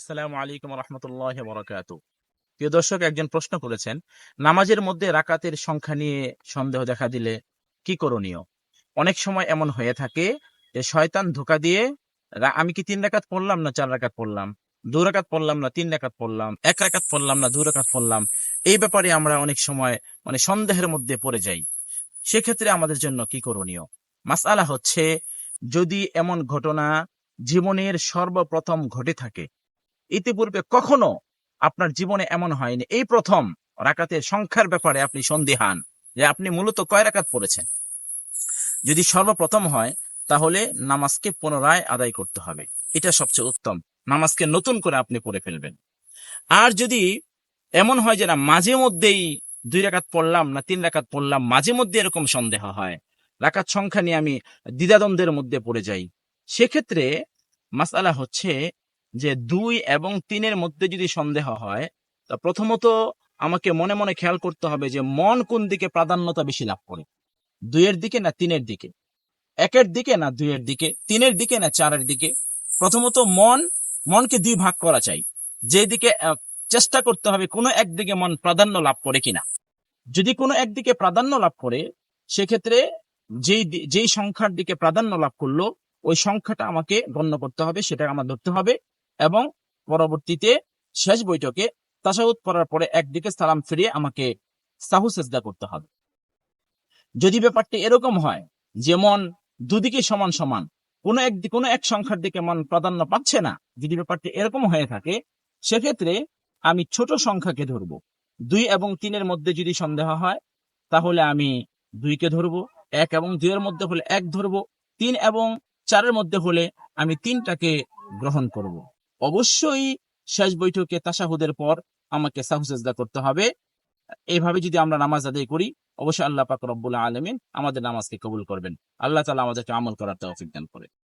আসসালামু আলাইকুম রহমতুল্লাহ বরকাত প্রিয় দর্শক, একজন প্রশ্ন করেছেন, নামাজের মধ্যে রাকাতের সংখ্যা নিয়ে সন্দেহ দেখা দিলে কি করণীয়? অনেক সময় এমন হয়ে থাকে যে শয়তান ধোকা দিয়ে আমি কি তিন রাকাত পড়লাম না চার রাকাত পড়লাম? দু রাকাত পড়লাম না তিন রাকাত পড়লাম? এক রাকাত পড়লাম না দু রাকাত পড়লাম? এই ব্যাপারে আমরা অনেক সময় মানে সন্দেহের মধ্যে পড়ে যাই। সেক্ষেত্রে আমাদের জন্য কি করণীয়? মাসআলা হচ্ছে, যদি এমন ঘটনা জীবনের সর্বপ্রথম ঘটে থাকে ইতিপূর্বে কখনো আপনার জীবনে এমন হয়নি। এই প্রথম রাকাতের সংখ্যার ব্যাপারে আপনি সন্দিহান যে আপনি মূলত কয় রাকাত পড়েছেন? যদি সর্বপ্রথম হয়, তাহলে নামাজকে পুনরায় আদায় করতে হবে। এটা সবচেয়ে উত্তম। নামাজকে নতুন করে আপনি পড়ে ফেলবেন। আর যদি এমন হয় যে না, মাঝে মধ্যেই দুই রাকাত পড়লাম না তিন রাকাত পড়লাম, মাঝে মধ্যে এরকম সন্দেহ হয়, রাকাত সংখ্যা নিয়ে আমি দ্বিধাদ্বন্দ্বের মধ্যে পড়ে যাই, সেক্ষেত্রে মাসালা হচ্ছে যে দুই এবং তিনের মধ্যে যদি সন্দেহ হয়, তা প্রথমত আমাকে মনে মনে খেয়াল করতে হবে যে মন কোন দিকে প্রাধান্যতা বেশি লাভ করে। দুইয়ের দিকে না তিনের দিকে? একের দিকে না দুইয়ের দিকে? তিনের দিকে না চারের দিকে? প্রথমত মন, মনকে দুই ভাগ করা চাই। যেদিকে চেষ্টা করতে হবে কোনো একদিকে মন প্রাধান্য লাভ করে কিনা। যদি কোনো একদিকে প্রাধান্য লাভ করে, সেক্ষেত্রে যেই যেই সংখ্যার দিকে প্রাধান্য লাভ করল, ওই সংখ্যাটা আমাকে গণ্য করতে হবে সেটা আমার ধরতে হবে। এবং পরবর্তীতে শেষ বৈঠকে তাসাউদ পড়ার পরে একদিকে সালাম ফিরিয়ে আমাকে সাহু সেজদা করতে হবে যদি ব্যাপারটি এরকম হয় যে মন দুদিকে সমান সমান, কোনো এক কোনো এক সংখ্যার দিকে মন প্রাধান্য পাচ্ছে না, যদি ব্যাপারটি এরকম হয়ে থাকে, সেক্ষেত্রে আমি ছোট সংখ্যাকে ধরবো দুই এবং তিনের মধ্যে যদি সন্দেহ হয়, তাহলে আমি দুইকে ধরবো, এক এবং দুইয়ের মধ্যে হলে এক ধরবো, তিন এবং চারের মধ্যে হলে আমি তিনটাকে গ্রহণ করব। অবশ্যই শেষ বৈঠকে তাসাহুদের পর আমাকে সাহুসেজদা করতে হবে। এভাবে যদি আমরা নামাজ আদায় করি, অবশ্যই আল্লাহ পাক রব্বুল আলমিন আমাদের নামাজকে কবুল করবেন। আল্লাহ তালা আমাদেরকে আমল করার তৌফিক দান করে।